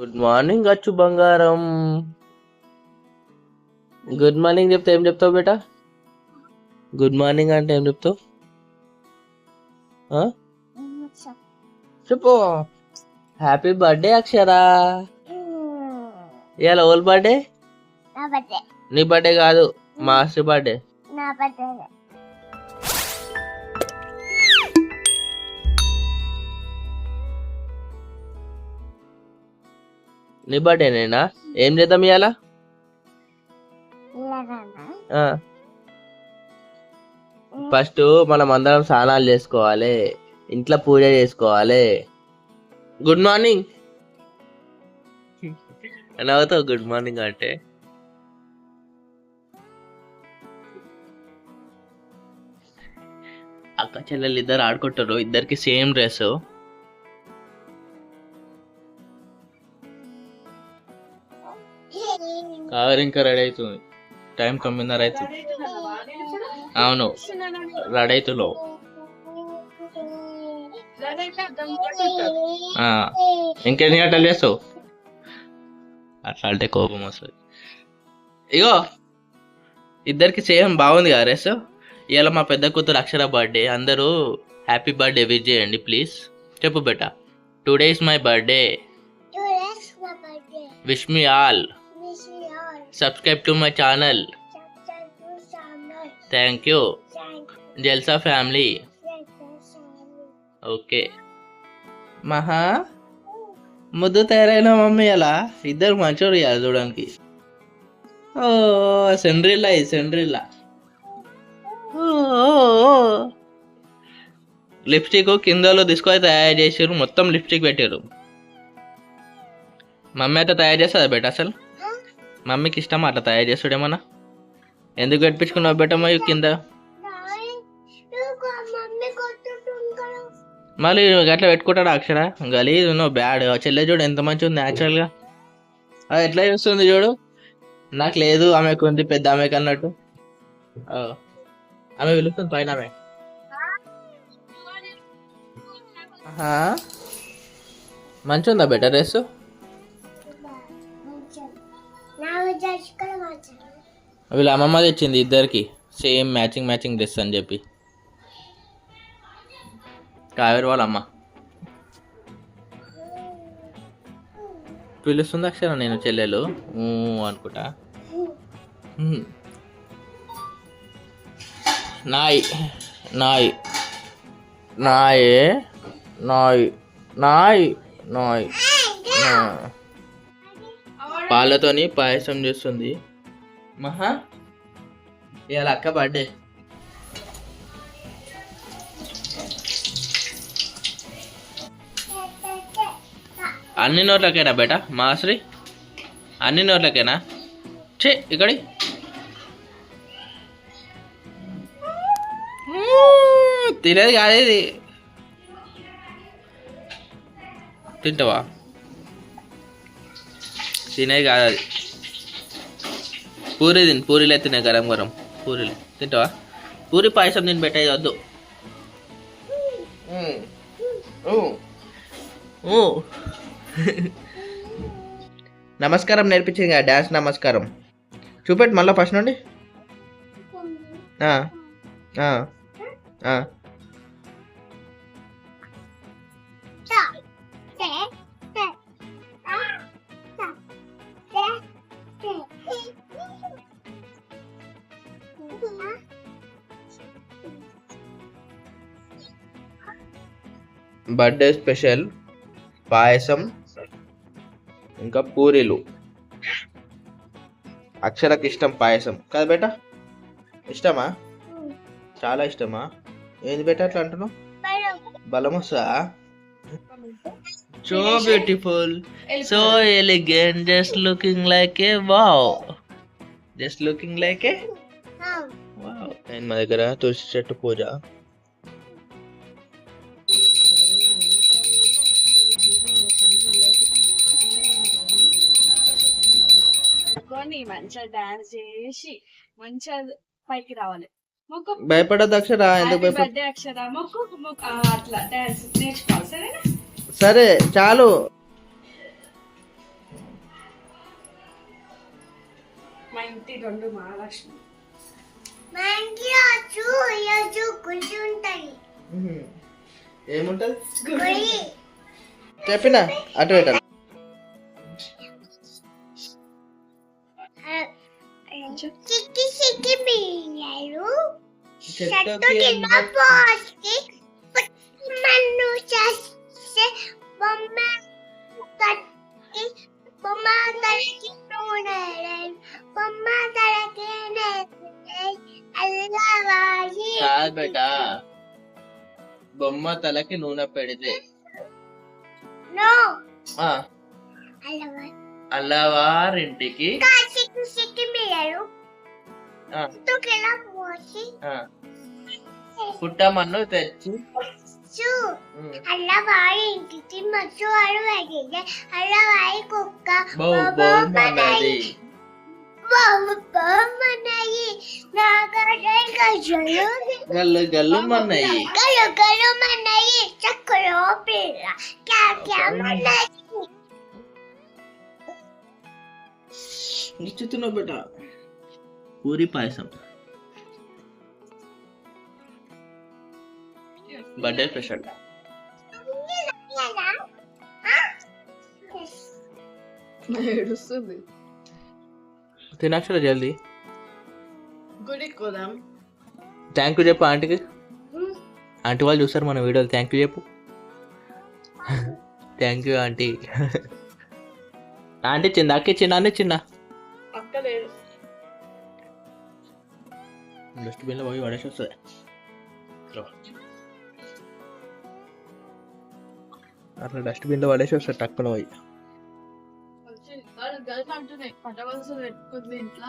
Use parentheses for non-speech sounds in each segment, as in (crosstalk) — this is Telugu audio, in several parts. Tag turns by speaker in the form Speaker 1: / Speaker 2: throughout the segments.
Speaker 1: గుడ్ మార్నింగ్ అచ్చు బంగారం గుడ్ మార్నింగ్ చెప్తే ఏం చెప్తావు బేటా? గుడ్ మార్నింగ్ అంటే ఏం చెప్తావు? చెప్పు. హ్యాపీ బర్త్డే అక్షరా ఇవాళ ఓల్ బర్త్డే
Speaker 2: నా బర్త్డే
Speaker 1: నీ బర్త్డే కాదు మాస్టర్ బర్త్డే
Speaker 2: నా బర్త్డే
Speaker 1: నీ బర్త్డేనేనా ఏం చేద్దాం ఇవాళ. ఫస్ట్ మనం అందరం స్నానాలు చేసుకోవాలి. ఇంట్లో పూజ చేసుకోవాలి. Good morning. నవ్వుతావు గుడ్ మార్నింగ్ అంటే? అక్క చెల్లెలు ఇద్దరు ఆడుకుంటారు ఇద్దరికి సేమ్ డ్రెస్ కావేరి ఇంకా రెడీ అవుతుంది టైం తొమ్మిదిన్నర అవుతుంది అవును. రెడీ అవుతున్నావు ఇంకెన్ని గంటలు చేస్తావు? అట్లా అంటే కోపం వస్తుంది. ఇగో ఇద్దరికి సేమ్ బాగుంది కదా రేస్? ఇవాళ మా పెద్ద కూతురు అక్షర బర్త్డే అందరూ హ్యాపీ బర్త్డే విష్ చేయండి ప్లీజ్. చెప్పు బెట.
Speaker 2: Today is my birthday. Wish me all. Subscribe to
Speaker 1: my channel
Speaker 2: thank you Jalsa
Speaker 1: family okay Maha? ముద్దు తయారైన మమ్మీ అలా? ఇద్దరు మంచోడు ఇవ్వాలి చూడడానికి. ఓ సెండ్రిల్లా ఇది సెండ్రిల్లా. లిప్స్టిక్ కిందలో తీసుకొని తయారు చేసారు మొత్తం లిప్స్టిక్ పెట్టారు మమ్మీ అయితే తయారు చేస్తుంది బెట అసలు? మమ్మీకి ఇష్టం అట్లా తయారు చేస్తాడేమన్నా ఎందుకు గడిపించుకున్నావు బెట కింద? మళ్ళీ అట్లా పెట్టుకుంటాడు అక్షర? గలీదు నువ్వు బ్యాడ్. చెల్లె చూడు ఎంత మంచి ఉంది న్యాచురల్గా అది ఎట్లా చూస్తుంది చూడు? నాకు లేదు ఆమెకు ఉంది పెద్ద ఆమెకు అన్నట్టు. ఆమె పిలుస్తుంది పైన ఆమె. మంచి మంచిగా ఉందా బెటర్ డ్రెస్ వీళ్ళ అమ్మమ్మ తెచ్చింది ఇద్దరికి. సేమ్ మ్యాచింగ్ మ్యాచింగ్ డ్రెస్ అని చెప్పి. కావేరు వాళ్ళ అమ్మ. పిలుస్తుంది అక్షర నేను చెల్లెలు. అనుకుంటా. నాయ్ నాయ్ నాయే నాయ్ నాయ్ నాయ్ నా. పాలతోని పాయసం చేస్తుంది. మహా? ఇవాళ అక్క బర్త్డే అన్ని నోట్లకేనా బేట? మాశ్రీ అన్ని నోట్లకేనా? ఛే ఇక్కడి. తినేది కాదు ఇది. తింటావా? తినేది కాదు అది పూరి తిని పూరీలు తినే గరం గరం పూరీలు. తింటావా? పూరి పాయసం తిని పెట్టేది వద్దు. నమస్కారం నేర్పించింది కదా డ్యాన్స్ నమస్కారం. చూపెట్టు మళ్ళీ ఫస్ట్ నుండి. బర్త్డే స్పెషల్ పాయసం ఇంకా పూరీలు. అక్షరకి ఇష్టం పాయసం. కదా బేట? ఇష్టమా? చాలా ఇష్టమా? ఏంది బేట అట్లా అంటున్నావు? బలం వస్తా so beautiful so elegant just looking like a wow just looking like a and మా దగ్గర తులసి చెట్టు పూజ.
Speaker 3: మంచిగా చేసి మంచిగా పైకి రావాలి.
Speaker 1: సరే చాలు.
Speaker 3: మా ఇంటి రెండు మహాలక్ష్మి.
Speaker 1: ఏముంటది? చెప్పిన? అటు పెట్టాలి
Speaker 2: చిక్కి చిక్కి బియ్యాలు చెట్టు కింద పోసి మన్ను చేస్తే
Speaker 1: కాదు బేట బొమ్మ తలకి నూనె పెడితే అల్లవారింటికి పుట్టమన్ను తెచ్చి
Speaker 2: చూ
Speaker 1: ఉమ్,
Speaker 2: అల్లవారి ఇంటికి మచ్చు వాడు అడిగితే అల్లవారి కుక్క
Speaker 1: బౌ బొమ్మన్నది
Speaker 2: బొమ్మన్నాయి నాగడే గజలు
Speaker 1: గల్లు గల్లు మన్నయి
Speaker 2: గలు గలు మన్నాయి చక్కలో పిల్ల క్యా క్యా మన్నాయి
Speaker 1: నిశ్చితున్నావు బేట పూరి పాయసం బర్త్డే స్పెషల్
Speaker 3: ఏడుస్తుంది
Speaker 1: తినక్షర జల్దీ.
Speaker 3: గుడికి పోదాం
Speaker 1: థ్యాంక్ యూ చెప్పు ఆంటీకి. ఆంటీ వాళ్ళు చూస్తారు మన వీడియోలు. థ్యాంక్ యూ చెప్పు. Thank you aunty. ఆంటీ చిన్న అక్కి చిన్న అన్నీ చిన్న.
Speaker 3: అక్క లేదు.
Speaker 1: డస్ట్బిన్లో పోయి పడేసి వస్తుంది. అట్లా డస్ట్బిన్లో పడేసి వస్తుంది టక్కున పోయి.
Speaker 3: గర్ల్ అంటున్నాయి. పట్టవలసి పెట్టుకుంది ఇంట్లో.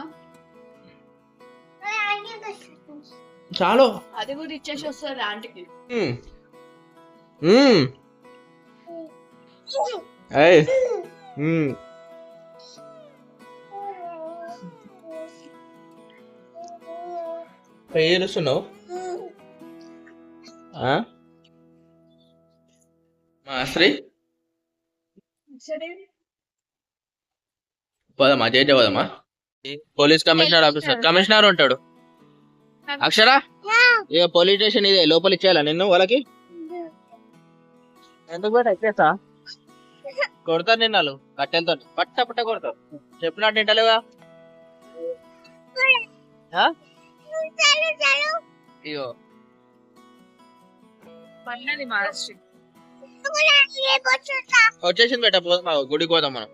Speaker 1: చాలు.
Speaker 3: అది కూడా ఇచ్చేసి వస్తుంది ఆంటీకి.
Speaker 1: ఆ? మా శ్రీ పోదామా? జేజ పోదామా? Police commissioner officer. కమిషనర్ ఉంటాడు. అక్షరా? ఇక పోలీస్ స్టేషన్ ఇదే లోపల ఇచ్చేయాలా నిన్ను వాళ్ళకి? ఎందుకు బయట ఎక్కేసా (laughs) కొడతారు నిన్న వాళ్ళు కట్టెలతో. పట్ట పట్ట కొడతారు. చెప్పినట్టు? ఇగో.
Speaker 3: మహాలక్ష్మి
Speaker 1: వచ్చేసింది బేట పోదాం గుడికి పోదాం మనం.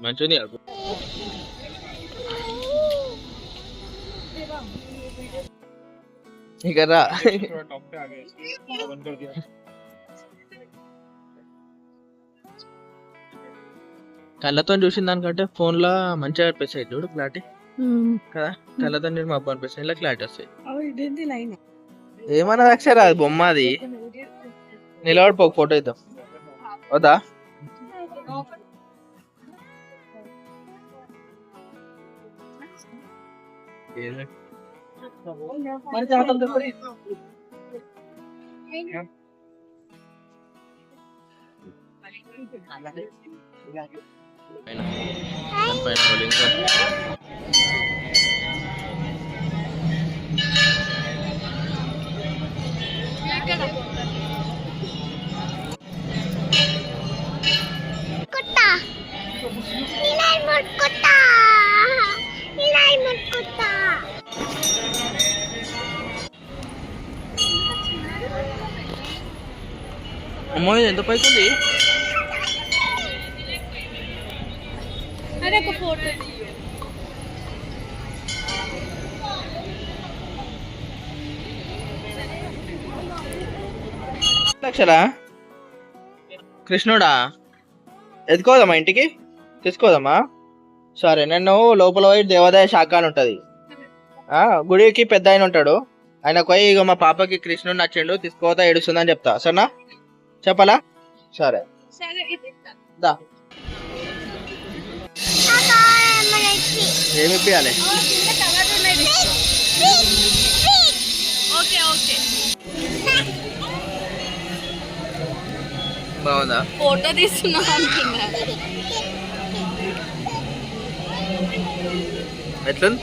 Speaker 1: మంచిది ఇక రా కళ్ళతో చూసిన దానికంటే ఫోన్లో మంచిగా అనిపిస్తాయి చూడు క్లారిటీ కదా కళ్ళతో నేను మాకు అనిపిస్తాయి ఇలా క్లారిటీ వస్తాయి ఏమన్నా అక్షరా అది బొమ్మ అది నిలబడిపో ఫోటో ఇద్దాం వద్దా మరి జాగ్రత్తగా దొరికి. పైన. దానిపైన ఒక లింక్.
Speaker 2: కుట్ట
Speaker 1: అమ్మో ఇది ఎంత పైకి ఉంది లక్షలా? కృష్ణుడా? ఎత్తుకోదామా ఇంటికి? తీసుకోదామా? సరే నేను లోపల పోయి దేవాదాయ శాఖ అని ఉంటుంది. గుడికి పెద్ద ఆయన ఉంటాడు. ఆయన పోయి ఇక మా పాపకి కృష్ణుడు నచ్చిండు తీసుకోతా ఏడుస్తుందని చెప్తా. సరేనా? చెప్పాలా? సరే. దా.
Speaker 2: మనకి
Speaker 1: ఏమి
Speaker 3: ఓకే
Speaker 1: బాగుందా?
Speaker 3: ఫోటో తీస్తున్నా అనుకున్నా.
Speaker 1: ఎట్లుంది?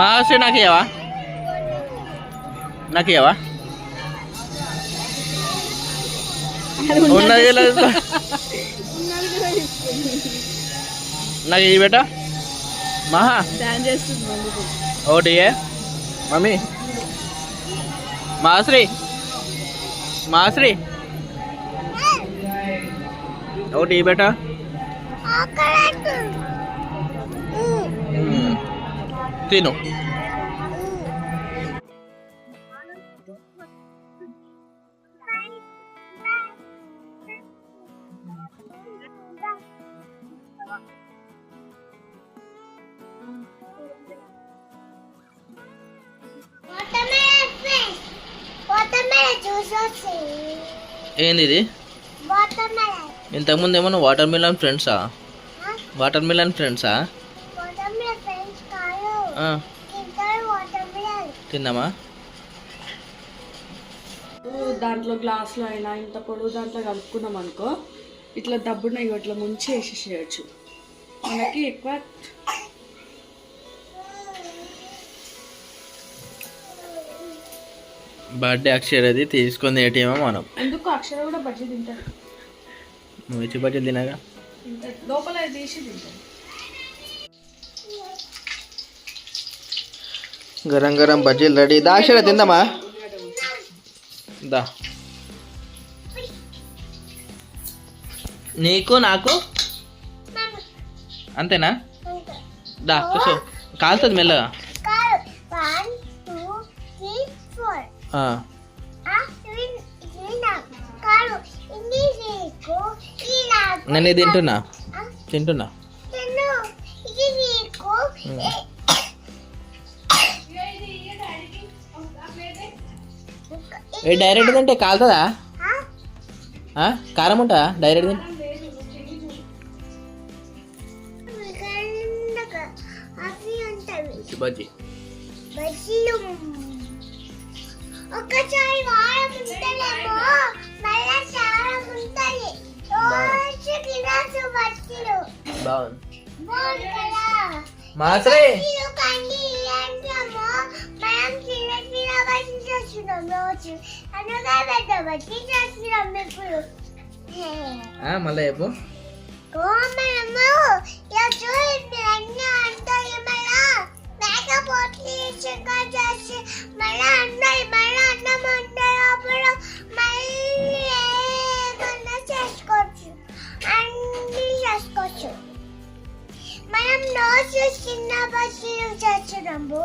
Speaker 1: మహాశ్రీ నాకు ఇవ్వవా నాకు ఇవ్వవా
Speaker 3: అది ఉన్నది.
Speaker 1: నాకు ఇవి బేటా మహా.
Speaker 3: డాన్స్ చేస్తుంది ముందుకు.
Speaker 1: ఒకటి మమ్మీ. మాశ్రీ మాశ్రీ ఒకటి ఇవి బేటా
Speaker 2: destino.
Speaker 1: ఏంది ఇంతకుముందు ఏమన్నా వాటర్ మిలన్ ఫ్రెండ్సా? వాటర్ మిలన్ ఫ్రెండ్సా? తిందామా
Speaker 3: దాంట్లో గ్లాసులో అయినా ఇంత పొడుగు దాంట్లో కలుపుకున్నాం అనుకో ఇట్లా దబ్బున ఇట్లా ముంచి వేసేసేయచ్చు. మనకి ఎక్కువ
Speaker 1: బర్త్డే అక్షరది తీసుకొని ఏటీఎమో మనం.
Speaker 3: ఎందుకు? అక్షర కూడా బజ్జీ తింటారు
Speaker 1: నువ్వు ఇచ్చి బట్టి తినగా.
Speaker 3: లోపల తీసి తింటారు
Speaker 1: గరం గరం బజ్జీలు రెడీ దా అక్షర తిందామా? దా. నీకు నాకు? అంతేనా. దా కూర్చో. కాలుతుంది మెల్లగా.
Speaker 2: కాదు. One, two, ఏ
Speaker 1: డైరెక్ట్ తింటే కాలుతుందా? కారం ఉంటుందా? డైరెక్ట్ తింటే? బజ్జీ.
Speaker 2: బజ్జీలు. ఒకసారి వారం ఉంటేనేమో మళ్ళా చాలా ఉంటాయి రోజు గిలాసు బజ్జీలు.
Speaker 1: బాగుంది.
Speaker 2: బాగుంది కదా?
Speaker 1: మాత్రే
Speaker 2: అన్నీ చేసుకోవచ్చు. మనం రోజు చిన్న బస్సులు చేస్తున్నాము.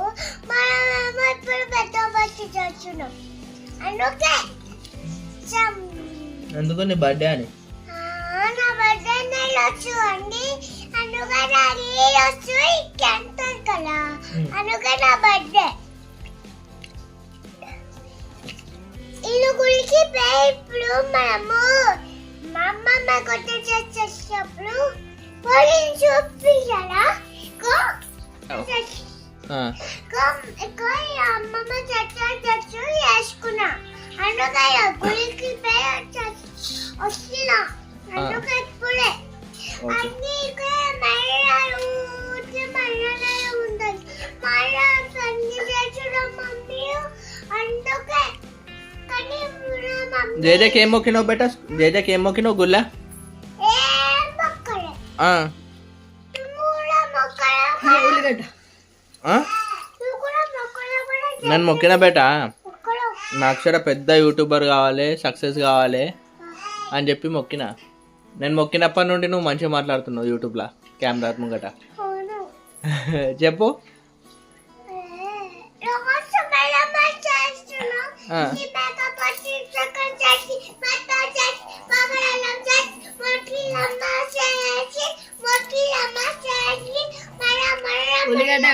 Speaker 2: మనమేమో ఇప్పుడు పెద్ద బస్సు అందుకే
Speaker 1: నీ బర్త్డే అని.
Speaker 2: పోయి ఇప్పుడు మనము మా అమ్మమ్మ కొత్త చేసేటప్పుడు పొడిని చూపించాలా అమ్మమ్మ చచ్చా చచ్చు వేసుకున్నా.
Speaker 1: అందుకయ్య మొక్కినావు మొక్కినావు
Speaker 2: గుల్లా
Speaker 1: నన్ను మొక్కిన బెట? నా అక్షర పెద్ద యూట్యూబర్ కావాలి సక్సెస్ కావాలి అని చెప్పి మొక్కిన. నేను మొక్కినప్పటి నుండి నువ్వు మంచిగా మాట్లాడుతున్నావు యూట్యూబ్లో కెమెరా ముంగట.
Speaker 2: అవును (laughs)
Speaker 1: చెప్పు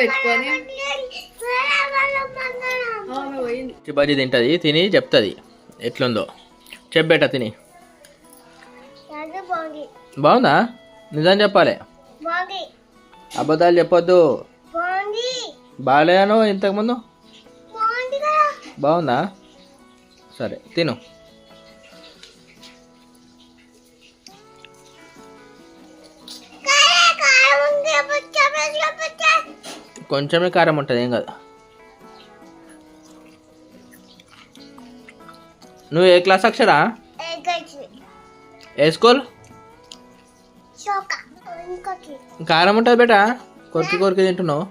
Speaker 3: పెట్టుకొని.
Speaker 1: చిబాజీ తింటుంది తిని చెప్తుంది. ఎట్లుందో. చెప్పేట తిని.
Speaker 2: బాగుంది.
Speaker 1: నిజం చెప్పాలి. అబద్ధాలు చెప్పొద్దు. బాగాలేను ఇంతకుముందు?
Speaker 2: బాగుందా?
Speaker 1: సరే తిను. కొంచెమే కారం ఉంటుంది ఏం కాదు. నువ్వు ఏ క్లాస్ అక్షరా? ఏ స్కూల్? కారం ఉంటుంది బేటా? కొరికి కొరికి తింటున్నావు.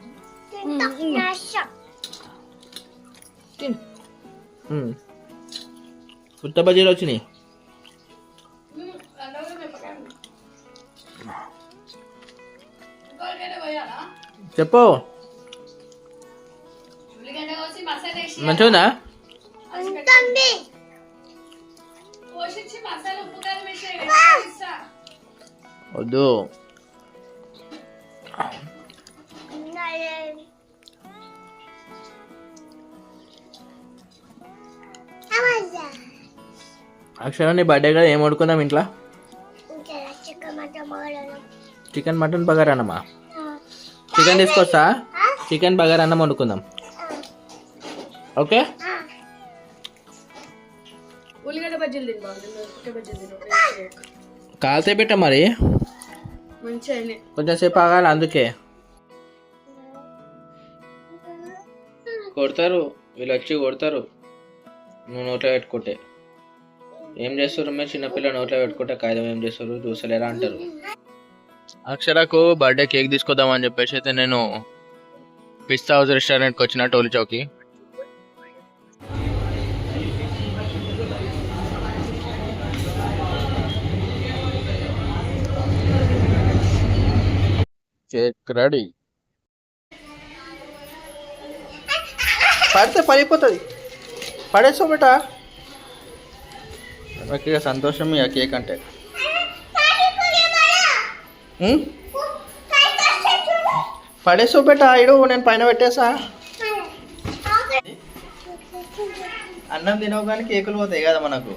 Speaker 1: ఉత్త బజీలు వచ్చినాయి. చెప్పు. మంచిగా ఉందా
Speaker 2: ఉంటుంది
Speaker 1: వద్దు అక్షర నీ బర్త్డే కదా ఏం వండుకుందాం ఇంట్లో?
Speaker 2: చికెన్ మటన్
Speaker 1: బగారా అన్నమా? చికెన్ తీసుకొస్తా? చికెన్ బగారా అన్నం వండుకుందాం. ఓకే?
Speaker 3: ఉల్లిగడ్డ బజ్జీలు
Speaker 1: కాల్తే మరి. కొంచెం సేపు ఆగాలి అందుకే. కొడతారు వీళ్ళు వచ్చి కొడతారు. నువ్వు నోట్లో పెట్టుకుంటే. ఏం చేస్తారు మీరు చిన్నపిల్ల నోట్లో పెట్టుకుంటే కాగితం ఏం చేస్తారు? చూసలేరా అంటారు. అక్షరకు బర్త్డే కేక్ తీసుకొద్దాం అని చెప్పేసి అయితే నేను పిస్తా హౌస్ రెస్టారెంట్కి వచ్చిన టోలీ చౌకి. కేక్ రెడీ పడితే పడిపోతుంది. పడేసో బేట. నాకు సంతోషం ఇక కేక్ అంటే? పడేసో బేట ఇడు నేను పైన పెట్టేసా. అన్నం తినవు కానీ కేకులు పోతాయి కదా మనకు.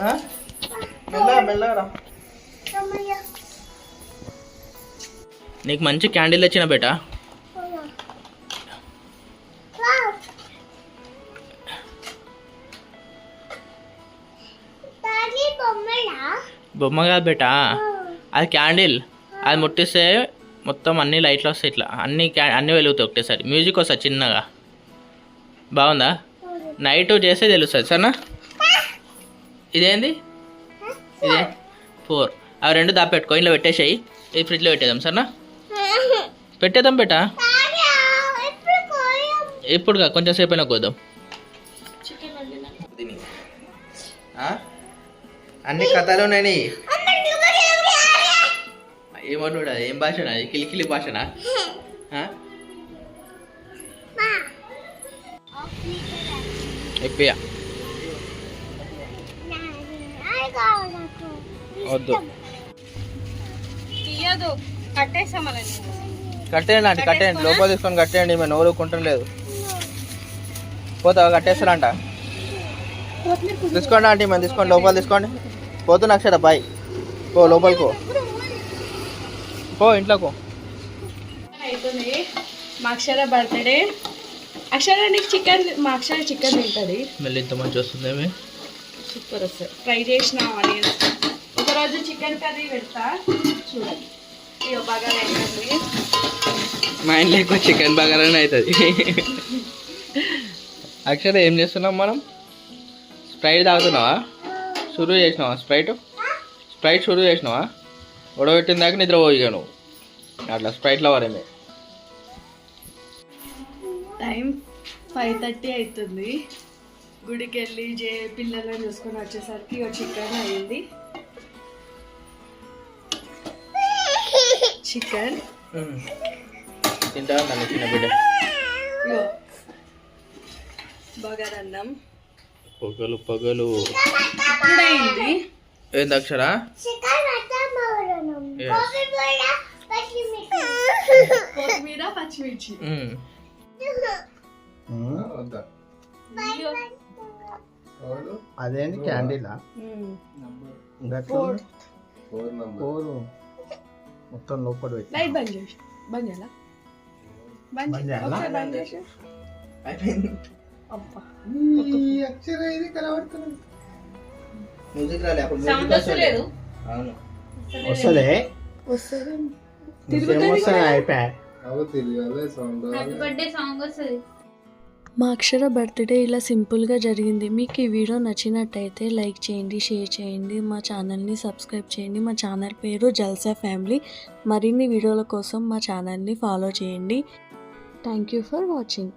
Speaker 1: ఆ? మెల్లగా మెల్లగా నీకు మంచి క్యాండిల్ వచ్చిన బేట. బొమ్మ కాదు బేట. అది క్యాండిల్. అది ముట్టిస్తే మొత్తం అన్ని లైట్లు వస్తాయి ఇట్లా. అన్ని క్యా- అన్ని వెలుగుతాయి ఒకటేసారి. మ్యూజిక్ వస్తుంది చిన్నగా. బాగుందా? నైట్ చేస్తే తెలుస్తుంది సరేనా? ఇదేంది? ఇదే. ఫోర్ అవి రెండు దాపెట్టుకో. ఇంట్లో పెట్టేసాయి. ఇది ఫ్రిడ్జ్లో పెట్టేద్దాం సరేనా? పెట్టేద్దాం బేట. ఇప్పుడు కొంచెం సేపు అయినా కోద్దాం? అన్ని కథలు ఉన్నాయి ఏమన్నాడు అది? ఏం భాషనా? అది కిలికిలి భాషనా? ఎప్పియా వద్దు.
Speaker 3: తీయదు. కట్టేసామని
Speaker 1: కట్టేయండి అంటే కట్టేయండి. లోపల తీసుకొని కట్టేయండి మేము నోరు కుంటలేదు పోతావా కట్టేస్తారంట తీసుకోండి ఆంటీ మేము తీసుకోండి లోపల తీసుకోండి. పోతున్నా అక్షర బాయ్. పో లోపలికో. పో ఇంట్లోకో.
Speaker 3: అవుతుంది మా అక్షర బర్త్డే. అక్షర నీకు చికెన్ మా అక్షర చికెన్ తింటుంది.
Speaker 1: మళ్ళీ ఇంత మంచి వస్తుంది
Speaker 3: సూపర్ వస్తుంది. ట్రై చేసిన ఆనియన్స్ ఒకరోజు చికెన్ కర్రీ పెడతా. చూడండి
Speaker 1: మా ఇంట్లో ఎక్కువ చికెన్ బగారానే అవుతుంది. అక్షర ఏం చేస్తున్నాం మనం? స్ప్రైట్ తాగుతున్నావా? షురూ చేసినావా స్ప్రైట్? స్ప్రైట్ షురూ చేసినావా? ఉడబెట్టిన దాకా నిద్ర పోయిగా నువ్వు. అట్లా స్ప్రైట్లో వరేమే
Speaker 3: టైం ఫైవ్ థర్టీ అవుతుంది గుడికి వెళ్ళి జే పిల్లలను చూసుకొని వచ్చేసరికి ఒక చికెన్ అయ్యింది చికెన్
Speaker 1: తింటా నన్ను చిన్న బిడ్డ
Speaker 3: బగారన్నం
Speaker 1: పొగలు పొగలు
Speaker 3: ఇప్పుడు అయింది
Speaker 1: ఏంది అక్షరా
Speaker 3: కొత్తిమీర పచ్చిమిర్చి.
Speaker 4: అదేంటి క్యాండిలా?
Speaker 3: ఫోర్
Speaker 4: ఫోర్ మొత్తం లోపల పెట్టి
Speaker 3: లైట్ బంద్ చేసి బంద్ చేయాలా? బంద్
Speaker 4: బంద్
Speaker 3: చేయి.
Speaker 4: చేయాలా?
Speaker 3: ఒకసారి బంద్ చేసి. అబ్బా.
Speaker 1: మ్యూజిక్ రాలే అప్పుడు మ్యూజిక్ వస్తలేదు. అవును.
Speaker 4: వస్తలే?
Speaker 3: వస్తుంది
Speaker 4: అయిపోయా?
Speaker 3: మా అక్షర బర్త్డే ఇలా సింపుల్గా జరిగింది. మీకు ఈ వీడియో నచ్చినట్టయితే లైక్ చేయండి షేర్ చేయండి. మా ఛానల్ని సబ్స్క్రైబ్ చేయండి. మా ఛానల్ పేరు జల్సా ఫ్యామిలీ. మరిన్ని వీడియోల కోసం మా ఛానల్ని ఫాలో చేయండి. Thank you for watching.